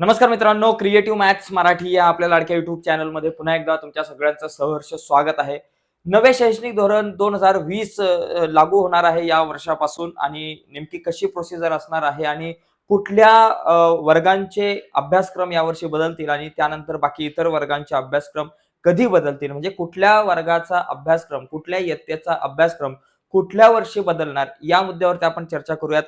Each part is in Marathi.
नमस्कार मित्रांनो क्रिएटिव्ह मॅथ्स मराठी या आपल्या लाडक्या युट्यूब चॅनलमध्ये पुन्हा एकदा तुमच्या सगळ्यांचं सहर्ष स्वागत आहे. नवे शैक्षणिक धोरण दोन हजार वीस लागू होणार आहे या वर्षापासून आणि नेमकी कशी प्रोसिजर असणार आहे आणि कुठल्या वर्गांचे अभ्यासक्रम यावर्षी बदलतील आणि त्यानंतर बाकी इतर वर्गांचे अभ्यासक्रम कधी बदलतील? म्हणजे कुठल्या वर्गाचा अभ्यासक्रम कुठल्या इयत्तेचा अभ्यासक्रम कुठल्या वर्षी बदलणार? या मुद्द्यावरती आपण चर्चा करूयात.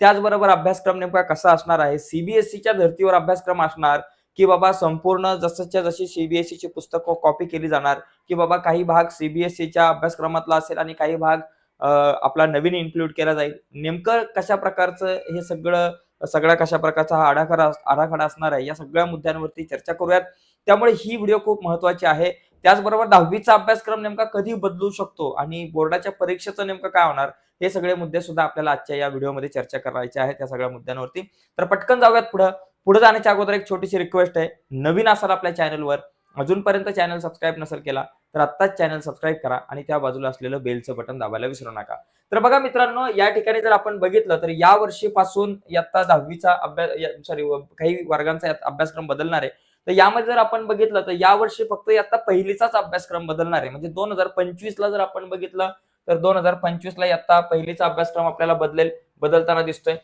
त्याचबरोबर अभ्यासक्रम नेमका कसा असणार आहे? सीबीएसईच्या धर्तीवर अभ्यासक्रम असणार की बाबा संपूर्ण जसंच्या जशी सीबीएसईची पुस्तकं कॉपी केली जाणार की बाबा काही भाग सीबीएसईच्या अभ्यासक्रमातला असेल आणि काही भाग आपला नवीन इन्क्लूड केला जाईल. नेमकं कशा प्रकारचं हे सगळं सगळ्या कशा प्रकारचा हा आराखडा आराखडा असणार आहे या सगळ्या मुद्द्यांवरती चर्चा करूयात. त्यामुळे ही व्हिडिओ खूप महत्वाची आहे. त्याचबरोबर दहावीचा अभ्यासक्रम नेमका कधी बदलू शकतो आणि बोर्डाच्या परीक्षेचं नेमकं काय होणार हे सगळे मुद्दे सुद्धा आपल्याला आजच्या या व्हिडिओमध्ये चर्चा करायचे आहे त्या सगळ्या मुद्द्यांवरती. तर पटकन जाऊयात पुढं. पुढे जाण्याच्या अगोदर एक छोटीशी रिक्वेस्ट आहे. नवीन असाल आपल्या चॅनलवर अजूनपर्यंत चॅनल सबस्क्राईब नसेल केला तर आत्ताच चॅनल सबस्क्राईब करा आणि त्या बाजूला असलेलं बेलचं बटन दाबायला विसरू नका. तर बघा मित्रांनो या ठिकाणी जर आपण बघितलं तर या वर्षीपासून इयत्ता दहावीचा अभ्यास सॉरी काही वर्गांचा अभ्यासक्रम बदलणार आहे. तर यामध्ये जर आपण बघितलं तर या वर्षी फक्त आता पहिलीचाच अभ्यासक्रम बदलणार आहे. म्हणजे दोन हजार पंचवीसला जर आपण बघितलं तर दोन हजार पंचवीस ला पहिलीचा अभ्यासक्रम आपल्याला बदलेल बदलताना दिसतोय.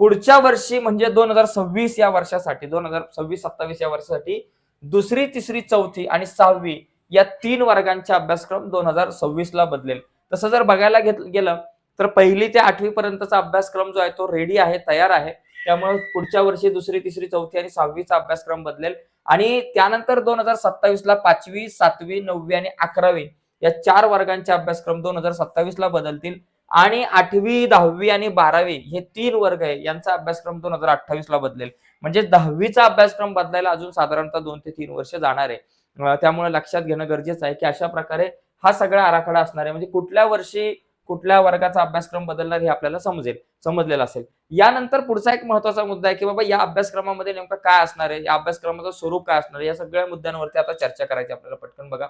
पुढच्या वर्षी म्हणजे दोन हजार सव्वीस या वर्षासाठी दोन हजार सव्वीस सत्तावीस या वर्षासाठी दुसरी तिसरी चौथी आणि सहावी या तीन वर्गांचा अभ्यासक्रम दोन हजार सव्वीस ला बदलेल. तसं जर बघायला घेत गेलं तर पहिली ते आठवी पर्यंतचा अभ्यासक्रम जो आहे तो रेडी आहे तयार आहे. त्यामुळे पुढच्या वर्षी दुसरी तिसरी चौथी आणि सहावीचा अभ्यासक्रम बदलेल. आणि त्यानंतर दोन हजार सत्तावीस ला पाचवी सातवी नववी आणि अकरावी या चार वर्गांचे अभ्यासक्रम दोन हजार सत्तावीस ला बदलतील. आणि आठवी दहावी आणि बारावी हे तीन वर्ग आहे यांचा अभ्यासक्रम दोन हजार अठ्ठावीस ला बदलेल. म्हणजे दहावीचा अभ्यासक्रम बदलायला अजून साधारणतः दोन ते तीन वर्ष जाणार आहे. त्यामुळे लक्षात घेणं गरजेचं आहे की अशा प्रकारे हा सगळा आराखडा असणार आहे. म्हणजे कुठल्या वर्षी कुठल्या वर्गाचा अभ्यासक्रम बदलणार हे आपल्याला समजेल समजलेलं असेल. यानंतर पुढचा एक महत्त्वाचा मुद्दा आहे की बाबा या अभ्यासक्रमामध्ये नेमकं काय असणार आहे? या अभ्यासक्रमाचं स्वरूप काय असणार आहे? या सगळ्या मुद्द्यांवरती आता चर्चा करायची आपल्याला पटकन बघा.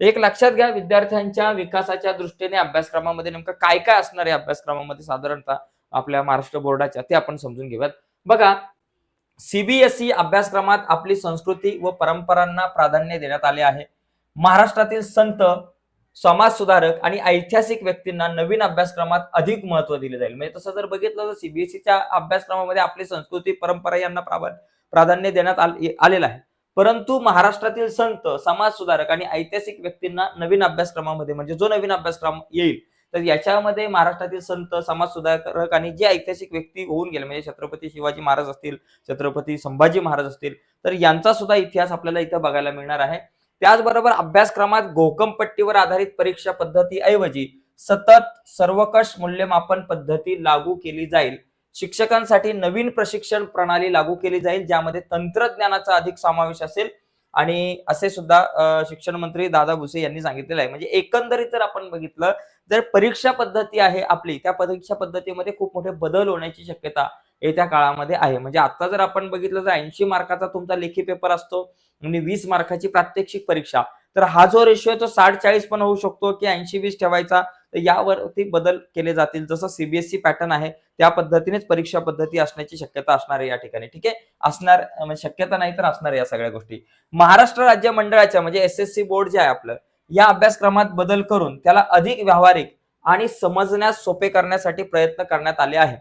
एक लक्षात घ्या विद्यार्थ्यांच्या विकासाच्या दृष्टीने अभ्यासक्रमामध्ये नेमकं काय काय असणार आहे अभ्यासक्रमामध्ये साधारणतः आपल्या महाराष्ट्र बोर्डाच्या? ते आपण समजून घेऊयात. बघा सीबीएसई अभ्यासक्रमात आपली संस्कृती व परंपरांना प्राधान्य देण्यात आले आहे. महाराष्ट्रातील संत समाज सुधारक आणि ऐतिहासिक व्यक्तींना नवीन अभ्यासक्रमात अधिक महत्त्व दिले जाईल. म्हणजे तसं जर बघितलं तर सीबीएसईच्या अभ्यासक्रमामध्ये आपली संस्कृती परंपरा यांना प्राधान्य देण्यात आलेलं आहे. परंतु महाराष्ट्रातील संत समाज सुधारक आणि ऐतिहासिक व्यक्तींना नवीन अभ्यासक्रमामध्ये म्हणजे जो नवीन अभ्यासक्रम येईल तर याच्यामध्ये महाराष्ट्रातील संत समाजसुधारक आणि जे ऐतिहासिक व्यक्ती होऊन गेले म्हणजे छत्रपती शिवाजी महाराज असतील छत्रपती संभाजी महाराज असतील तर यांचा सुद्धा इतिहास आपल्याला इथं बघायला मिळणार आहे. त्याचबरोबर अभ्यासक्रमात घोकमपट्टीवर आधारित परीक्षा पद्धती ऐवजी सतत सर्वकष मूल्यमापन पद्धती लागू केली जाईल. शिक्षकांसाठी नवीन प्रशिक्षण प्रणाली लागू केली जाईल ज्यामध्ये तंत्रज्ञानाचा अधिक समावेश असेल. आणि असे सुद्धा शिक्षण मंत्री दादा भुसे यांनी सांगितलेलं आहे. म्हणजे एकंदरीत जर आपण बघितलं जर परीक्षा पद्धती आहे आपली त्या परीक्षा पद्धतीमध्ये खूप मोठे बदल होण्याची शक्यता येत्या काळामध्ये आहे. म्हणजे आता जर आपण बघितलं तर ऐंशी मार्काचा तुमचा लेखी पेपर असतो आणि वीस मार्काची प्रात्यक्षिक परीक्षा. तर हा जो रेशो आहे तो साठ चाळीस पण होऊ शकतो की ऐंशी वीस ठेवायचा. तर यावरती बदल केले जातील. जसं सीबीएसई पॅटर्न आहे त्या पद्धतीनेच परीक्षा पद्धती असण्याची शक्यता असणार आहे या ठिकाणी. ठीक आहे? असणार म्हणजे शक्यता नाही तर असणार या सगळ्या गोष्टी. महाराष्ट्र राज्य मंडळाच्या म्हणजे एस एस सी बोर्ड जे आहे आपलं या अभ्यासक्रमात बदल करून त्याला अधिक व्यावहारिक आणि समजण्यास सोपे करण्यासाठी प्रयत्न करण्यात आले आहे.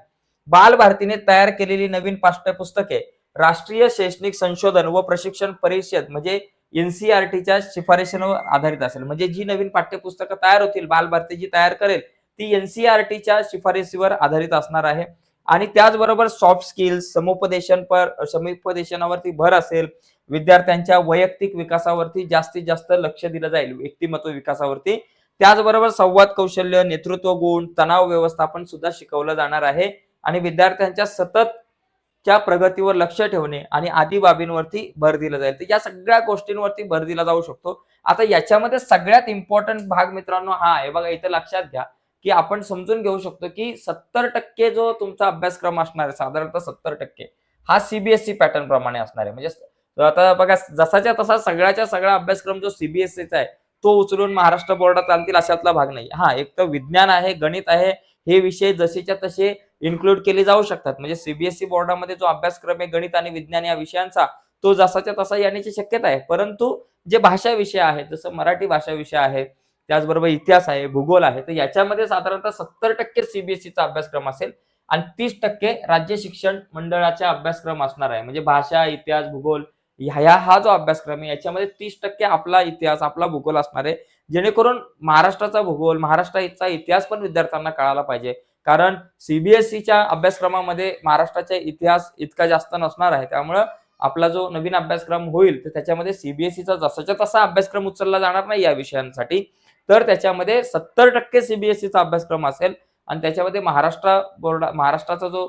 बालभारतीने तयार केलेली नवीन पाठ्यपुस्तके राष्ट्रीय शैक्षणिक संशोधन व प्रशिक्षण परिषद म्हणजे एनसीआरटीच्या शिफारशींवर आधारित असेल. म्हणजे जी नवीन पाठ्यपुस्तकं तयार होतील बालभारती जी तयार करेल ती एनसीआरटीच्या शिफारशीवर आधारित असणार आहे. आणि त्याचबरोबर सॉफ्ट स्किल्स समुपदेशन पर समुपदेशनावरती भर असेल विद्यार्थ्यांच्या वैयक्तिक विकासावरती जास्तीत जास्त लक्ष दिलं जाईल व्यक्तिमत्व विकासावरती. त्याचबरोबर संवाद कौशल्य नेतृत्व गुण तणाव व्यवस्थापन सुद्धा शिकवलं जाणार आहे. आणि विद्यार्थ्यांच्या सततच्या प्रगतीवर लक्ष ठेवणे आणि आदी बाबींवरती भर दिला जाईल. तर या सगळ्या गोष्टींवरती भर दिला जाऊ शकतो. आता याच्यामध्ये सगळ्यात इम्पॉर्टंट भाग मित्रांनो हा आहे. बघा इथं लक्षात घ्या की आपण समजून घेऊ शकतो की सत्तर टक्के जो तुमचा अभ्यासक्रम असणार आहे साधारणतः सत्तर टक्के हा सीबीएसई पॅटर्न प्रमाणे असणार आहे. म्हणजे आता बघा जसाच्या तसा सगळ्याच्या सगळा अभ्यासक्रम जो सीबीएसईचा आहे तो उचलून महाराष्ट्र बोर्डात आणतील अशातला भाग नाही. हा एक तर विज्ञान आहे गणित आहे हे विषय जसेच्या तसे इन्क्लूड केले जाऊ शकतात. म्हणजे सीबीएसई बोर्डामध्ये जो अभ्यासक्रम आहे गणित आणि विज्ञान या विषयांचा तो जसाच्या तसा येण्याची शक्यता आहे. परंतु जे भाषा विषय आहेत जसं मराठी भाषा विषय आहे त्याचबरोबर इतिहास आहे भूगोल आहे तर याच्यामध्ये साधारणतः सत्तर टक्के सीबीएसईचा अभ्यासक्रम असेल आणि तीस टक्के राज्य शिक्षण मंडळाचा अभ्यासक्रम असणार आहे. म्हणजे भाषा इतिहास भूगोल ह्या हा जो अभ्यासक्रम आहे याच्यामध्ये तीस टक्के आपला इतिहास आपला भूगोल असणार आहे. जेणेकरून महाराष्ट्राचा भूगोल महाराष्ट्राचा इतिहास पण विद्यार्थ्यांना कळाला पाहिजे. कारण सीबीएसईच्या अभ्यासक्रमामध्ये महाराष्ट्राचा इतिहास इतका जास्त नसणार आहे. त्यामुळं आपला जो नवीन अभ्यासक्रम होईल तर त्याच्यामध्ये सीबीएसईचा जसाच्या तसा अभ्यासक्रम उचलला जाणार नाही या विषयांसाठी. तर त्याच्यामध्ये सत्तर टक्के सीबीएसईचा अभ्यासक्रम असेल आणि त्याच्यामध्ये महाराष्ट्र बोर्डा महाराष्ट्राचा जो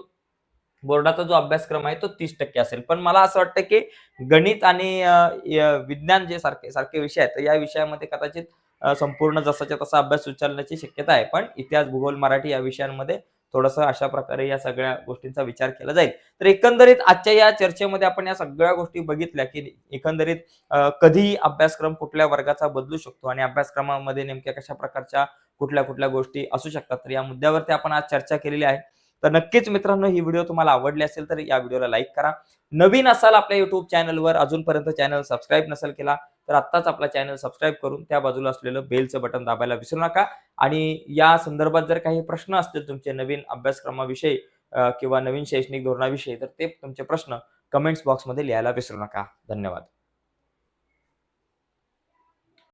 बोर्डाचा जो अभ्यासक्रम आहे तो तीस टक्के असेल. पण मला असं वाटतं की गणित आणि विज्ञान जे सारखे सारखे विषय आहेत तर या विषयामध्ये कदाचित संपूर्ण जसाच्या तसा अभ्यास उचलण्याची शक्यता आहे. पण इतिहास भूगोल मराठी या विषयांमध्ये थोडंसं अशा प्रकारे या सगळ्या गोष्टींचा विचार केला जाईल. तर एकंदरीत आजच्या या चर्चेमध्ये आपण या सगळ्या गोष्टी बघितल्या की एकंदरीत कधी अभ्यासक्रम कुठल्या वर्गाचा बदलू शकतो आणि अभ्यासक्रमामध्ये नेमक्या कशा प्रकारच्या कुठल्या कुठल्या गोष्टी असू शकतात. तर या मुद्द्यावरती आपण आज चर्चा केलेली आहे. तर नक्कीच मित्रांनो ही व्हिडिओ तुम्हाला आवडली असेल तर या व्हिडिओला लाईक करा. नवीन असाल आपल्या युट्यूब चॅनलवर अजूनपर्यंत चॅनल सबस्क्राईब नसेल केला तर आत्ताच आपला चॅनल सबस्क्राईब करून त्या बाजूला असलेलं बेलचं बटन दाबायला विसरू नका. आणि या संदर्भात जर काही प्रश्न असतील तुमचे नवीन अभ्यासक्रमाविषयी किंवा नवीन शैक्षणिक धोरणाविषयी तर ते तुमचे प्रश्न कमेंट्स बॉक्समध्ये लिहायला विसरू नका. धन्यवाद.